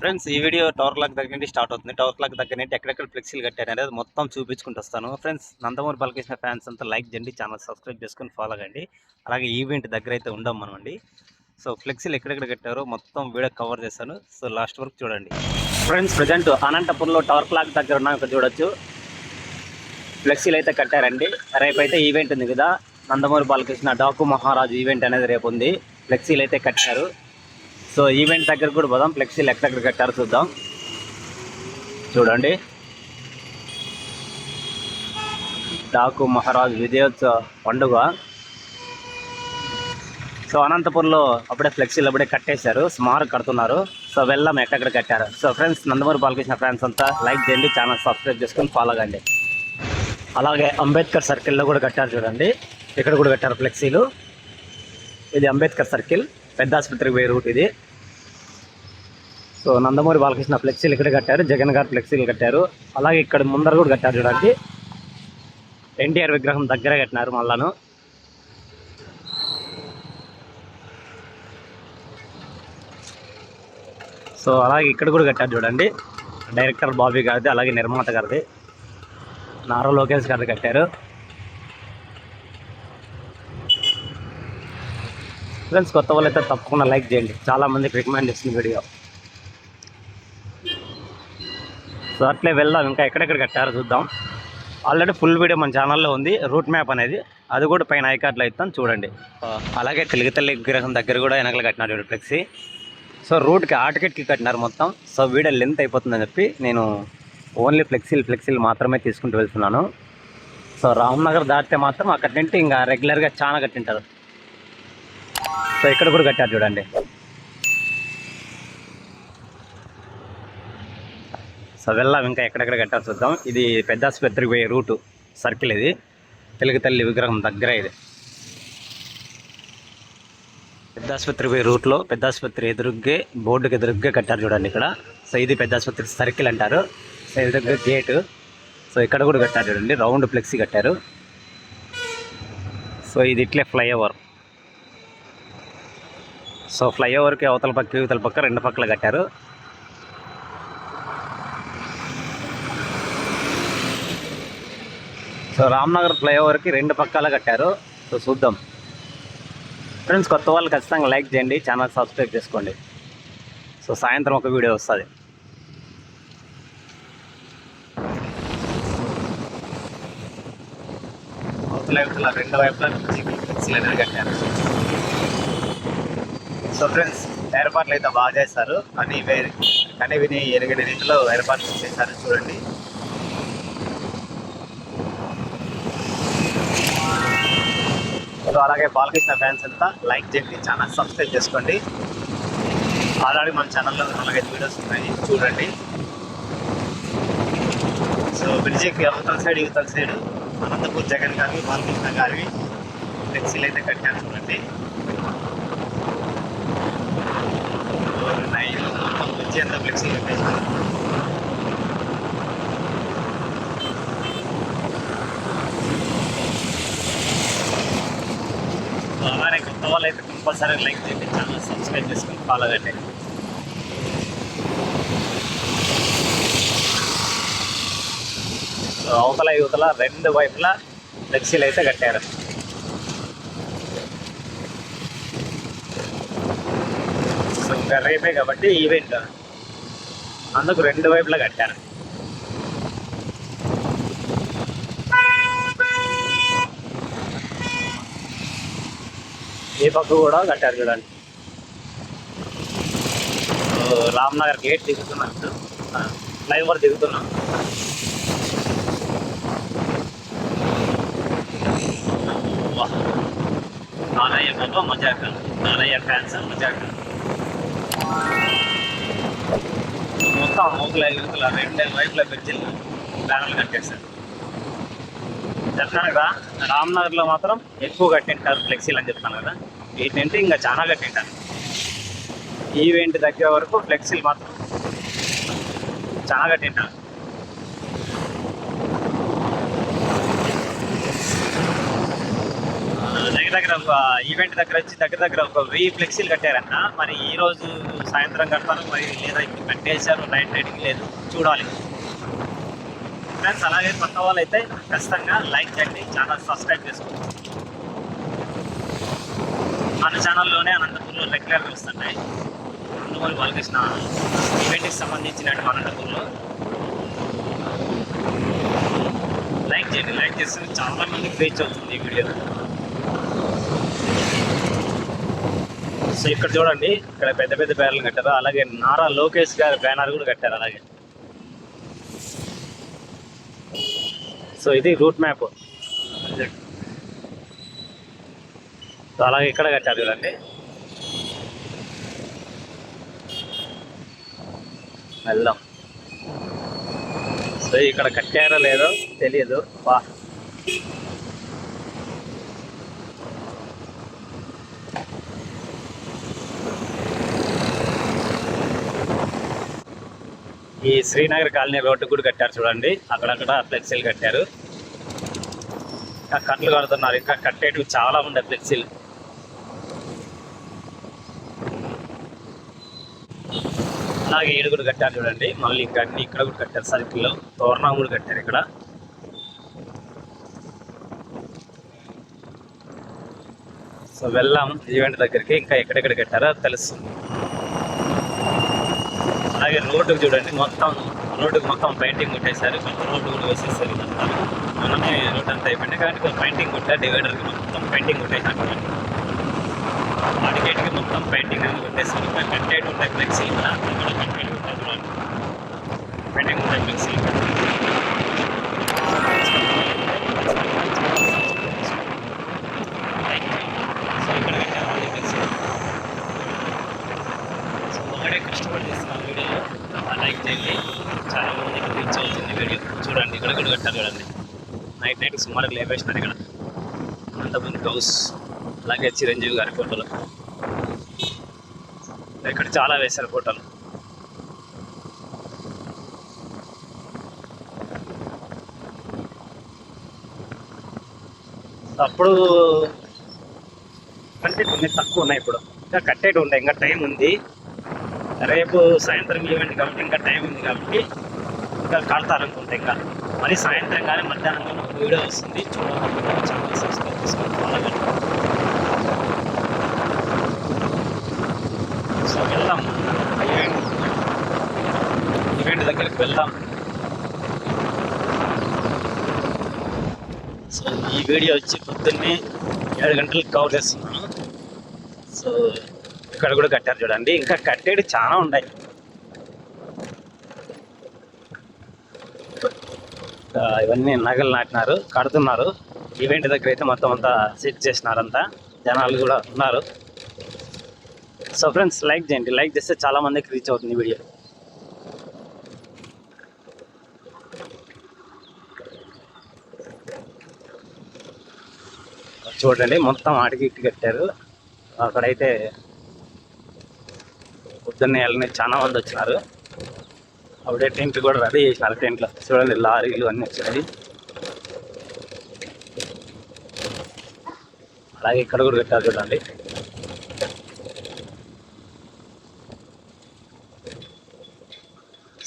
Friends ఈ video tower clock దగ్గర నుండి స్టార్ట్ అవుతుంది. టవర్ క్లాక్ దగ్గర నుండి ఎక్కడెక్కడ ఫ్లెక్సీలు కట్టారు అనేది మొత్తం చూపించుకుంటూ వస్తాను. ఫ్రెండ్స్ నందమూరి బాలకృష్ణ ఫ్యాన్స్ అంతా లైక్ చేయండి ఛానల్ సబ్స్క్రైబ్ చేసుకొని ఫాలో కండి. అలాగే ఈవెంట్ దగ్గర అయితే ఉండం మనమండి సో ఫ్లెక్సీలు ఎక్కడెక్కడ కట్టారో మొత్తం వీడియో కవర్ చేస్తాను. సో లాస్ట్ వరకు చూడండి. ఫ్రెండ్స్ ప్రజెంట్ అనంతపురంలో టవర్ క్లాక్ దగ్గర ఉన్నాం ఇక్కడ చూడొచ్చు. ఫ్లెక్సీలు అయితే కట్టారండి. రేపు అయితే ఈవెంట్ ఉంది కదా. నందమూరి బాలకృష్ణ డాకు మహారాజు ఈవెంట్ అనేది రేపు ఉంది. ఫ్లెక్సీలు అయితే కట్టారు. సో ఈవెంట్ దగ్గర కూడా పోదాం. ఫ్లెక్సీలు ఎక్కడెక్కడ కట్టారు చూద్దాం. చూడండి. డాకు మహారాజు విజయోత్సవ పండుగ. సో అనంతపురంలో అప్పుడే ఫ్లెక్సీలు అప్పుడే కట్టేశారు. స్మారక్ కడుతున్నారు. సో వెళ్ళాం ఎక్కడెక్కడ కట్టారు. So friends Nandamuri Balakrishna friends అంతా లైక్ చేయండి ఛానల్ సబ్స్క్రైబ్ చేసుకొని ఫాలో కండి. అలాగే అంబేద్కర్ సర్కిల్లో కూడా కట్టారు చూడండి. ఇక్కడ కూడా కట్టారు ఫ్లెక్సీలు. ఇది అంబేద్కర్ సర్కిల్. పెద్ద ఆసుపత్రికి పోయే రూట్ ఇది. సో నందమూరి బాలకృష్ణ ఫ్లెక్సీలు ఇక్కడ కట్టారు. జగన్ గారు ఫ్లెక్సీలు కట్టారు. అలాగే ఇక్కడ ముందర కూడా కట్టారు చూడండి. ఎన్టీఆర్ విగ్రహం దగ్గర కట్టినారు మళ్ళాను సో అలాగే ఇక్కడ కూడా కట్టారు చూడండి. డైరెక్టర్ బాబీ గారిది అలాగే నిర్మాత గారిది. నారా లోకేష్ గారిది కట్టారు. ఫ్రెండ్స్ కొత్త వాళ్ళు అయితే తప్పకుండా లైక్ చేయండి. చాలామందికి రికమెండ్ చేసిన వీడియో సో అట్లే వెళ్దాం. ఇంకా ఎక్కడెక్కడ కట్టారో చూద్దాం. ఆల్రెడీ ఫుల్ వీడియో మన ఛానల్లో ఉంది. రూట్ మ్యాప్ అనేది. అది కూడా పైన ఐకార్డ్లో ఇస్తాం. చూడండి. Uh, అలాగే తెలుగు తల్లి విగ్రహం దగ్గర కూడా వెనకలు కట్టినారు ఫ్లెక్సీ సో రూట్కి ఆ టికెట్కి కట్టినారు మొత్తం. సో వీడియో లెంత్ అయిపోతుందని చెప్పి నేను ఓన్లీ ఫ్లెక్సీలు ఫ్లెక్సీలు మాత్రమే తీసుకుంటూ వెళ్తున్నాను. సో రామ్నగర్ దాటితే మాత్రం అక్కడి నుండి ఇంకా రెగ్యులర్గా చాలా కట్టింటారు. సో ఇక్కడ కూడా కట్టారు చూడండి. సో వెళ్ళాం ఇంకా ఎక్కడెక్కడ కట్టారు చూద్దాం. ఇది పెద్ద ఆసుపత్రికి పోయే రూటు సర్కిల్ ఇది. తెలుగు తల్లి విగ్రహం దగ్గర ఇది. పెద్ద ఆసుపత్రి పోయే రూట్లో పెద్ద ఆసుపత్రి ఎదురుగ్గే బోర్డుకి ఎదురుగ్గే కట్టారు చూడండి ఇక్కడ. సో ఇది పెద్ద ఆసుపత్రి సర్కిల్ అంటారు. So ఎదురుగ్గే gate. సో ఇక్కడ కూడా కట్టారు చూడండి. రౌండ్ ఫ్లెక్సీ కట్టారు. సో ఇది ఇట్లే ఫ్లైఓవర్. సో ఫ్లైఓవర్కి అవతల పక్క ఇవతల పక్క రెండు పక్కల కట్టారు. సో రామ్నగర్ ఫ్లైఓవర్కి రెండు పక్కల కట్టారు. సో చూద్దాం. ఫ్రెండ్స్ కొత్త వాళ్ళు ఖచ్చితంగా లైక్ చేయండి ఛానల్ సబ్స్క్రైబ్ చేసుకోండి. సో సాయంత్రం ఒక వీడియో వస్తుంది. అవతల రెండు వైపులా కట్టారు. సో ఫ్రెండ్స్ ఏర్పాట్లు అయితే బాగా చేస్తారు అని వేరే కానీ విని ఎరగని రీతిలో ఏర్పాట్లు చేశారు. చూడండి. సో అలాగే బాలకృష్ణ ఫ్యాన్స్ అంతా లైక్ చేయండి ఛానల్ సబ్స్క్రైబ్ చేసుకోండి. ఆల్రెడీ మన ఛానల్లో నాలుగైదు వీడియోస్ ఉన్నాయి. చూడండి. సో బ్రిడ్జికి అవతల సైడ్ ఇవతల సైడ్ అనంతపూర్ జగన్ గారి బాలకృష్ణ గారి ఫ్లెక్సీలు అయితే కట్టారు. చూడండి. ఉన్నాయి మొత్తం బ్రిడ్జి అంతా ఫ్లెక్సీ కట్టేసారు అలానే కొత్త వాళ్ళు అయితే కంపల్సరీ లైక్ చేయండి. ఛానల్ సబ్స్క్రైబ్ చేసుకొని ఫాలో కండి అవతల యువతల రెండు వైపులా ఫ్లెక్సీలు అయితే కట్టారు. సో రేపే కాబట్టి ఈవెంట్ అందుకు రెండు వైపులా కట్టారు ఈ పక్క కూడా కట్టారు చూడండి. రామ్నగర్ గేట్ దిగుతున్నాం ఇప్పుడు. ఫ్లైఓవర్ దిగుతున్నాం. నానయ్య బాబా మజాక. నానయ్య ఫ్యాన్స్ మజాక. మొత్తం మూకుల యువతల రెండు వైపుల బ్రిడ్జిలు బ్యానర్లు కట్టేశారు చెప్తాను కదా రామ్నగర్లో మాత్రం ఎక్కువ కట్టింటారు ఫ్లెక్సీలు అని చెప్తాను కదా. వీటింటే ఇంకా చాలా కట్టింటారు. ఈవెంట్ దగ్గర వరకు ఫ్లెక్సీలు మాత్రం చాలా కట్టింటారు. దగ్గర దగ్గర ఒక ఈవెంట్ దగ్గర వచ్చి దగ్గర దగ్గర ఒక వెయ్యి ఫ్లెక్సీలు కట్టారన్న. మరి ఈ రోజు సాయంత్రం కడతాను మరి లేదా ఇప్పుడు కట్టేశారు నైట్ రేటింగ్ లేదు. చూడాలి. ఫ్రెండ్స్ అలాగే కొత్త వాళ్ళు అయితే ఖచ్చితంగా లైక్ చేయండి. ఛానల్ సబ్స్క్రైబ్ చేసుకోండి. మన ఛానల్లోనే అనంతపూర్లో రెగ్యులర్గా వస్తున్నాయి. అందువల్ల బాలకృష్ణ ఈవెంట్కి సంబంధించినట్టు అనంతపూర్లో. లైక్ చేయండి లైక్ చేస్తే చాలా మందికి రీచ్ అవుతుంది ఈ వీడియో సో ఇక్కడ చూడండి ఇక్కడ పెద్ద పెద్ద బ్యానర్లు కట్టారు. అలాగే నారా లోకేష్ గారి బ్యానర్ కూడా కట్టారు అలాగే. సో ఇది రూట్ మ్యాప్. సో అలాగే ఇక్కడ కట్టారు చూడండి. వెళ్దాం. సో ఇక్కడ కట్టారో లేదో తెలియదు. వా. ఈ శ్రీనగర్ కాలనీ రోడ్డు కూడా కట్టారు చూడండి. అక్కడక్కడ ఫ్లెక్సీలు కట్టారు. ఇంకా కట్లు కడుతున్నారు. ఇంకా కట్టేటివి చాలా ఉండే ఫ్లెక్సీలు అలాగే ఏడు కూడా కట్టారు చూడండి. మళ్ళీ ఇంకా అన్ని ఇక్కడ కూడా కట్టారు సర్కిల్లో తోరణం కూడా కట్టారు ఇక్కడ. సో వెళ్దాం. ఈవెంట్ దగ్గరికి. ఇంకా ఎక్కడెక్కడ కట్టారో తెలుస్తుంది. అలాగే రోడ్డుకు చూడండి మొత్తం రోడ్డుకు మొత్తం పెయింటింగ్ కొట్టేశారు. కొంచెం రోడ్డు కూడా వేసేసారు ఇదంతా. మనమే రోడ్ అంతా అయిపోయింది. కానీ కొంచెం పెయింటింగ్ కొట్టా డివైడర్కి మొత్తం పెయింటింగ్ కొట్టేసారు మార్కెట్కి మొత్తం పెయింటింగ్ అని కొట్టేసారు కట్టేట్ ఉంటాయి ఫ్లెక్సీ కూడా. ఉంటాయి చూడండి. పెయింటింగ్ ఉంటాయి ఫ్లెక్సీ ఇక్కడ కట్టారు ఫ్లెక్సీ సో ఒకటే కష్టపడి చేస్తున్నాను వీడియో లైక్ చేయండి చాలా మందికి రీచ్ అవుతుంది వీడియో చూడండి. ఇక్కడ కూడా కట్టారు చూడండి. నైట్ నైట్ సుమారు లేపేసినారు ఇక్కడ. అంతమంది హౌస్ అలాగే చిరంజీవి గారి ఫోటోలు ఇక్కడ చాలా వేశారు ఫోటోలు అప్పుడు అంటే కొన్ని తక్కువ ఉన్నాయి ఇప్పుడు. ఇంకా కట్టేటి ఉన్నాయి ఇంకా టైం ఉంది. రేపు సాయంత్రం ఈవెంట్ కాబట్టి ఇంకా టైం ఉంది కాబట్టి ఇంకా కడతారు అనుకుంటే ఇంకా. మరి సాయంత్రం కానీ మధ్యాహ్నం కానీ ఒక వీడియో వస్తుంది. చూడాలనుకుంటే ఛానల్ సబ్స్క్రైబ్ చేసుకొని ఫాలో సో వెళ్దాం. ఈవెంట్ ఈవెంట్ దగ్గరికి వెళ్దాం. సో ఈ వీడియో వచ్చి పొద్దున్నే ఏడు గంటలకు కవర్ చేస్తున్నాను. సో ఇక్కడ కూడా కట్టారు చూడండి. ఇంకా కట్టేది చాలా ఉన్నాయి. ఇవన్నీ నగలు నాటినారు కడుతున్నారు. ఈవెంట్ దగ్గర అయితే మొత్తం అంతా సెట్ చేసినారంతా. జనాలు కూడా ఉన్నారు. సో ఫ్రెండ్స్ లైక్ చేయండి. లైక్ చేస్తే చాలా మందికి రీచ్ అవుతుంది వీడియో. చూడండి మొత్తం ఆటికి ఇటు కట్టారు. అక్కడైతే పొద్దున్నే వెళ్ళని చాలా మంది వచ్చినారు. అప్పుడే టెంట్ కూడా రెడీ చేసినారు టెంట్లో. చూడండి లారీలు అన్నీ వచ్చినాయి అలాగే ఇక్కడ కూడా కట్టారు చూడండి.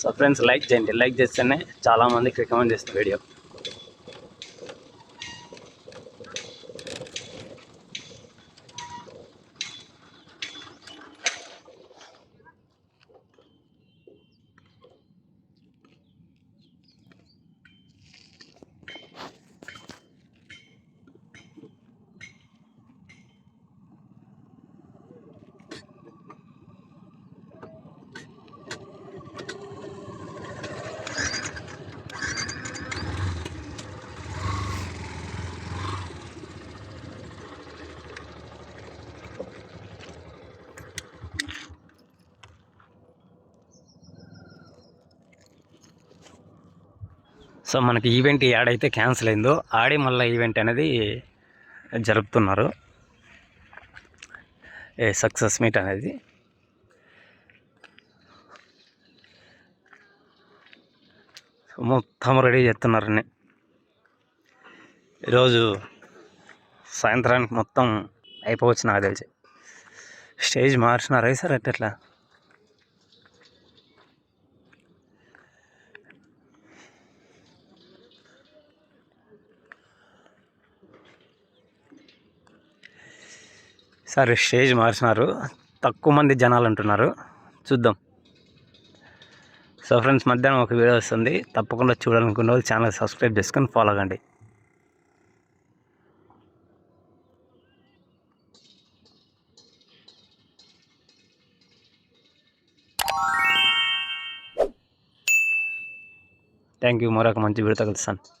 సో ఫ్రెండ్స్ లైక్ చేయండి. లైక్ చేస్తేనే చాలామందికి రికమెండ్ చేస్తుంది వీడియో. సో మనకి ఈవెంట్ యాడైతే క్యాన్సిల్ అయిందో ఆడి మళ్ళీ ఈవెంట్ అనేది జరుపుతున్నారు. ఏ సక్సెస్ మీట్ అనేది. మొత్తం రెడీ చేస్తున్నారని ఈరోజు సాయంత్రానికి మొత్తం అయిపోవచ్చు నాకు తెలిసి. స్టేజ్ మార్చినారా సార్ ఎట్లా సార్ స్టేజ్ మార్చినారు తక్కువ మంది జనాలు అంటున్నారు. చూద్దాం. సో ఫ్రెండ్స్ మధ్యాహ్నం ఒక వీడియో వస్తుంది. తప్పకుండా చూడాలనుకున్న వాళ్ళు ఛానల్ సబ్స్క్రైబ్ చేసుకొని ఫాలో అవ్వండి థ్యాంక్ యూ మరొక మంచి వీడియోతో కలుస్తాను.